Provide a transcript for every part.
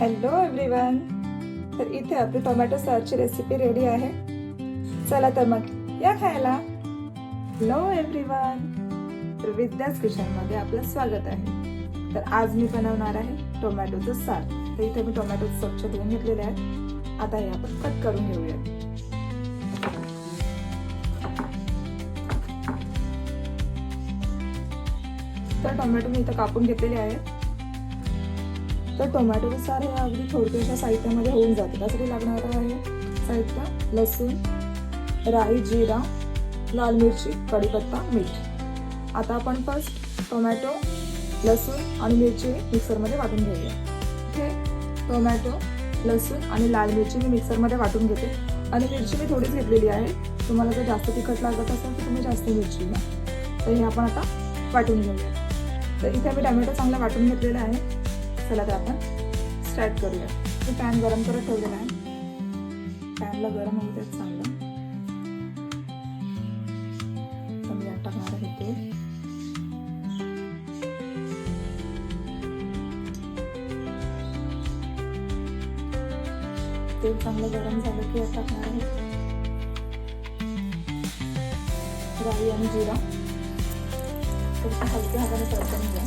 Hello everyone तर इथे आपली टोमॅटो सॉसची रेसिपी रेडी आहे. चला तर मग या खायला. हॅलो एव्हरीवन तर विद्यास किचनमध्ये आपलं स्वागत आहे. तर आज मी बनवणार आहे टोमॅटोचं सार तर इथे मी टोमॅटो स्वच्छ धुवून घेतलेले आहेत. आता हे आपण कट करून घेऊयात. तर टोमॅटो मी इथं कापून घेतलेले आहेत. तर टोमॅटोचं सार हे अगदी थोडक्याशा साहित्यामध्ये होऊन जाते. त्यासाठी लागणार आहे साहित्य लसूण राई जिरा लाल मिरची कढीपत्ता मीठ. आता आपण फर्स्ट टोमॅटो लसूण आणि मिरची मिक्सरमध्ये वाटून घेऊया. हे टोमॅटो लसूण आणि लाल मिरची मी मिक्सरमध्ये वाटून घेते. आणि मिरची मी थोडीच घेतलेली आहे. तुम्हाला जर जास्त तिखट लागत असेल तर तुम्ही जास्त मिरची घ्या. तर हे आपण आता वाटून घेऊया. तर इथे मी टोमॅटो चांगला वाटून घेतलेला आहे. चला तर आपण स्टार्ट करूया. मी पॅन गरम करत ठेवलेला आहे. पॅनला गरम होऊ देत चांगलं. तर टाकणार आहे तेल. तेल चांगलं गरम झालं की यात टाकणार आहे. राई आणि जिरा. थोडंसं हलक्या हाताने परतून घ्या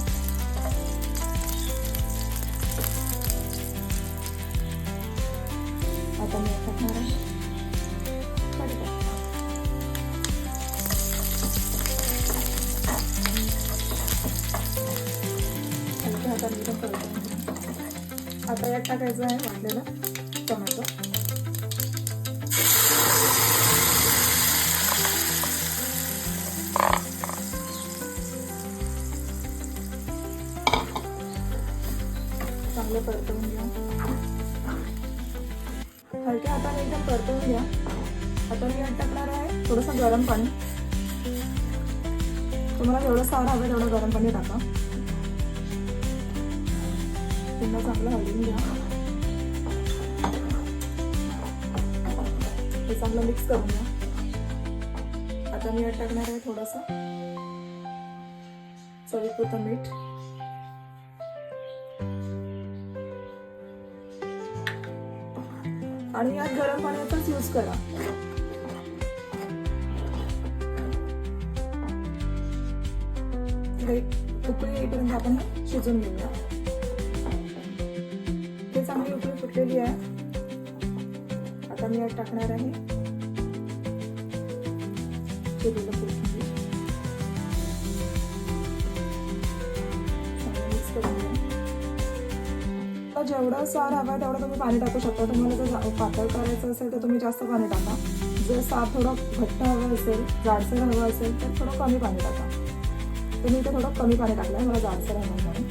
टाकणार आहे आता यात टाकायचं आहे वाटलेलं टोमॅटो. चांगलं परतवून घ्या हलक्या हाताने एकदम परतवून घ्या. आता मी यात टाकणार आहे. थोडंसं गरम पाणी. तुम्हाला जेवढं सार हवं तेवढं गरम पाणी टाका. पुन्हा चांगलं हलवून घ्या. हे चांगलं मिक्स करून घ्या. आता मी यात टाकणार आहे थोडंसं. चवीपुरतं मीठ. आणि यात गरम पाण्याचाच यूज करा. उकळी येईपर्यंत आपण शिजून घेऊया. हे चांगली उकळी फुटलेली आहे. आता मी यात टाकणार आहे. तर जेवढं सार आहे तेवढं तुम्ही पाणी टाकू शकता. तुम्हाला जर जा- पातळ करायचं असेल तर तुम्ही जास्त पाणी टाका. जर सार थोडं घट्ट हवं असेल जाडसर हवं असेल तर थोडं कमी पाणी टाका. तुम्ही इथे थोडं कमी पाणी टाकलं आहे मला जाडसर हवं म्हणून.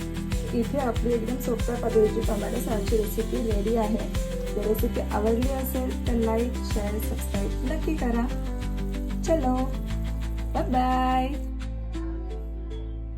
इथे आपली एकदम सोप्या पद्धतीची टोमॅटो सारची रेसिपी रेडी आहे. जर रेसिपी आवडली असेल तर लाईक शेअर सबस्क्राईब नक्की करा. चलो बाय बाय